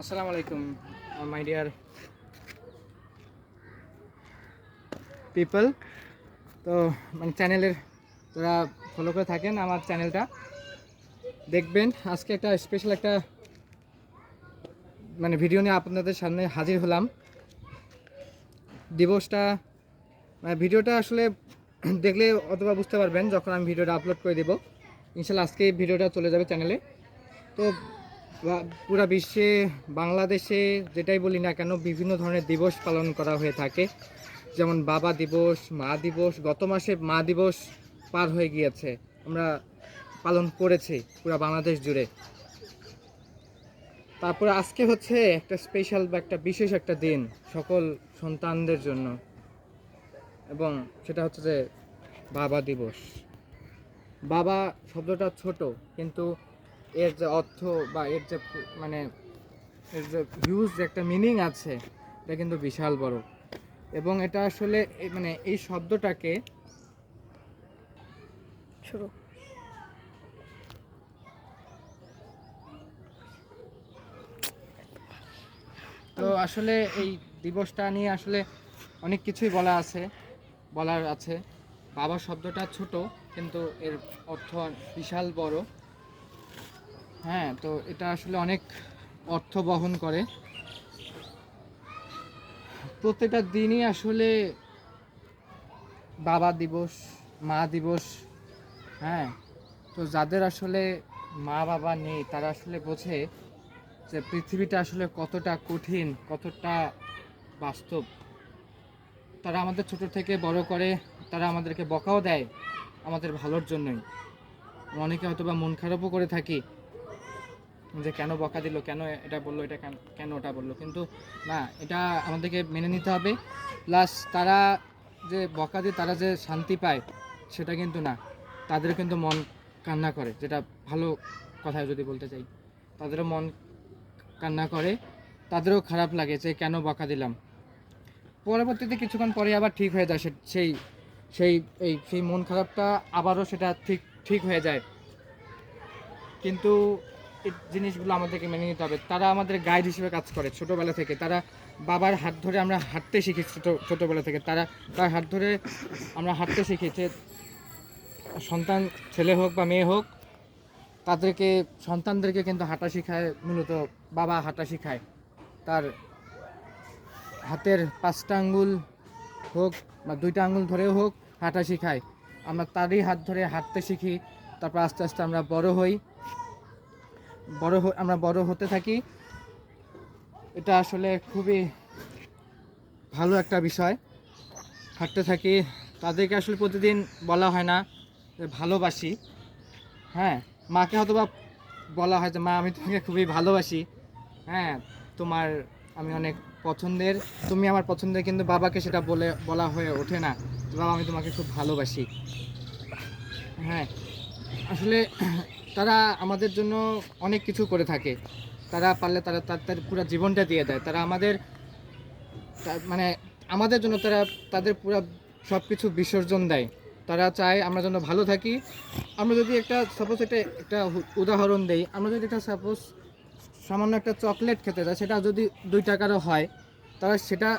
আসসালামু আলাইকুম my dear people. তো মানে চ্যানেলের যারা ফলো করে থাকেন আমার চ্যানেলটা, দেখবেন আজকে একটা স্পেশাল একটা মানে ভিডিও নিয়ে আপনাদের সামনে হাজির হলাম। দিবসটা মানে ভিডিওটা আসলে দেখলে অথবা বুঝতে পারবেন যখন আমি ভিডিওটা আপলোড করে দেবো। ইনশাল্লাহ আজকে ভিডিওটা চলে যাবে চ্যানেলে তো পুরা বিশ্বে, বাংলাদেশে যেটাই বলি না কেন, বিভিন্ন ধরনের দিবস পালন করা হয়ে থাকে। যেমন বাবা দিবস, মা দিবস, গত মাসে মা দিবস পার হয়ে গিয়েছে। আমরা পালন করেছি পুরা বাংলাদেশ জুড়ে। তারপরে আজকে হচ্ছে একটা স্পেশাল বা একটা বিশেষ একটা দিন সকল সন্তানদের জন্য। এবং সেটা হচ্ছে যে বাবা দিবস। বাবা শব্দটা ছোট, কিন্তু এর যে অর্থ বা এর যে মানে এর যে হিউজ যে একটা মিনিং আছে এটা কিন্তু বিশাল বড়। এবং এটা আসলে মানে এই শব্দটাকে শুরু। তো আসলে এই দিবসটা নিয়ে আসলে অনেক কিছুই বলা আছে বলার আছে। বাবা শব্দটা ছোট কিন্তু এর অর্থ বিশাল বড়। হ্যাঁ তো এটা আসলে অনেক অর্থ বহন করে। প্রত্যেকটা দিনই আসলে বাবা দিবস, মা দিবস হ্যাঁ তো যাদের আসলে মা বাবা নেই, তারা আসলে বোঝে যে পৃথিবীটা আসলে কতটা কঠিন, কতটা বাস্তব। তারা আমাদের ছোট থেকে বড় করে, তারা আমাদেরকে বকাও দেয় আমাদের ভালোর জন্যই। অনেকে হয়তো বা মন খারাপও করে থাকি যে কেন বকা দিল, কেন এটা বলল, এটা কেন ওটা বলল। কিন্তু না, এটা আমাদেরকে মেনে নিতে হবে। প্লাস তারা যে বকা দিয়ে তারা যে শান্তি পায়, সেটা কিন্তু না। তাদের কিন্তু মন কান্না করে, যেটা ভালো কথায় যদি বলতে চাই। তাদেরও মন কান্না করে, তাদেরও খারাপ লাগে যে কেন বকা দিলাম। পরবর্তীতে কিছুক্ষণ পরে আবার ঠিক হয়ে যায় সেই সেই, এই, সেই মন খারাপটা আবারও সেটা ঠিক ঠিক হয়ে যায়। কিন্তু জিনিসগুলো আমাদেরকে মেনে নিতে হবে। তারা আমাদের গাইড হিসেবে কাজ করে ছোটোবেলা থেকে। তারা বাবার হাত ধরে আমরা হাঁটতে শিখি ছোটো ছোটোবেলা থেকে। তারা তার হাত ধরে আমরা হাঁটতে শিখি যে সন্তান ছেলে হোক বা মেয়ে হোক, তাদেরকে, সন্তানদেরকে কিন্তু হাঁটা শেখায়, মূলত বাবা হাঁটা শেখায়। তার হাতের পাঁচটা আঙ্গুল হোক বা দুইটা আঙ্গুল ধরেও হোক, হাঁটা শেখায়। আমরা তারই হাত ধরে হাঁটতে শিখি, তারপর আস্তে আস্তে আমরা বড় হই। বড় আমরা বড় হতে থাকি। এটা আসলে খুবই ভালো একটা বিষয়। হাঁটতে থাকি। তাদেরকে আসলে প্রতিদিন বলা হয় না যে ভালোবাসি। হ্যাঁ মাকে হয়তো বা বলা হয় যে, মা, আমি তোমাকে খুবই ভালোবাসি। হ্যাঁ তোমার আমি অনেক পছন্দের। তুমি আমার পছন্দের, কিন্তু বাবাকে সেটা বলে বলা হয়ে ওঠে না। বাবা, আমি তোমাকে খুব ভালোবাসি। হ্যাঁ আসলে তারা আমাদের জন্য অনেক কিছু করে থাকে। তারা পারলে তারা তার পুরো জীবনটা দিয়ে দেয়। তারা আমাদের মানে আমাদের জন্য তারা, তাদের পুরো সব কিছু বিসর্জন দেয়। তারা চায় আমরা যেন ভালো থাকি। আমরা যদি একটা সাপোজ একটা একটা উদাহরণ দেই। আমরা যদি একটা সাপোজ সামান্য একটা চকলেট খেতে চাই সেটা যদি দুই টাকারও হয়, তারা সেটা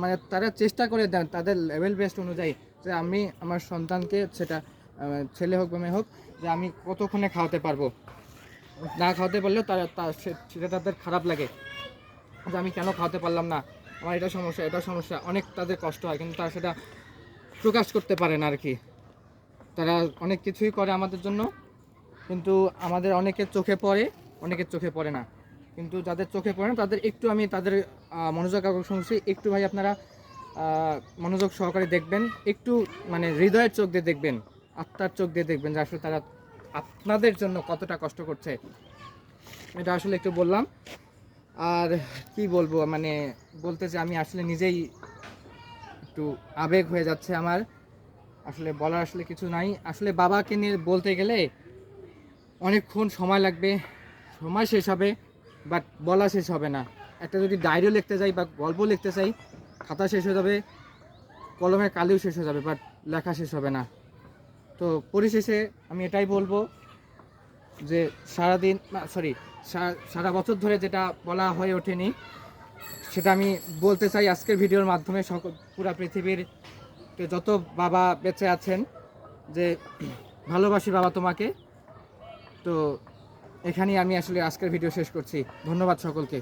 মানে তারা চেষ্টা করে দেন তাদের লেভেল বেস্ট অনুযায়ী যে আমি, আমার সন্তানকে সেটা ছেলে হোক বা মেয়ে হোক, যে আমি কতক্ষণে খাওয়াতে পারব? না খাওয়াতে পারলেও সেটা তাদের খারাপ লাগে। যে আমি কেন খাওয়াতে পারলাম না? আমার এটা সমস্যা এটা সমস্যা। অনেক তাদের কষ্ট হয়, কিন্তু তারা সেটা প্রকাশ করতে পারে না আর কি তারা অনেক কিছুই করে আমাদের জন্য, কিন্তু আমাদের অনেকের চোখে পড়ে, অনেকের চোখে পড়ে না। কিন্তু যাদের চোখে পড়ে না, তাদের একটু আমি তাদের মনোযোগ আকর্ষণ করছি। একটু ভাই আপনারা মনোযোগ সহকারে দেখবেন, একটু মানে হৃদয়ের চোখ দিয়ে দেখবেন। আত্মার চোখ দিয়ে দেখবেন যে আসলে তারা আপনাদের জন্য কতটা কষ্ট করছে। এটা আসলে একটু বললাম। আর কি বলব মানে বলতে যে আমি আসলে নিজেই একটু আবেগ হয়ে যাচ্ছে আমার। আসলে বলার আসলে কিছু নাই। আসলে বাবাকে নিয়ে বলতে গেলে অনেকক্ষণ সময় লাগবে, সময় শেষ হবে বাট বলা শেষ হবে না। একটা যদি ডায়েরিও লিখতে চাই বা গল্প লিখতে চাই, খাতা শেষ হয়ে যাবে কলমের কালিও শেষ হয়ে যাবে বাট লেখা শেষ হবে না। তো পরিশেষে আমি এটাই বলব যে সারাদিন সরি, সারা বছর ধরে যেটা বলা হয়ে ওঠেনি, সেটা আমি বলতে চাই আজকের ভিডিওর মাধ্যমে সকল পুরা পৃথিবীর যত বাবা বেঁচে আছেন, যে ভালোবাসি বাবা তোমাকে। তো এখানেই আমি আসলে আজকের ভিডিও শেষ করছি। ধন্যবাদ সকলকে।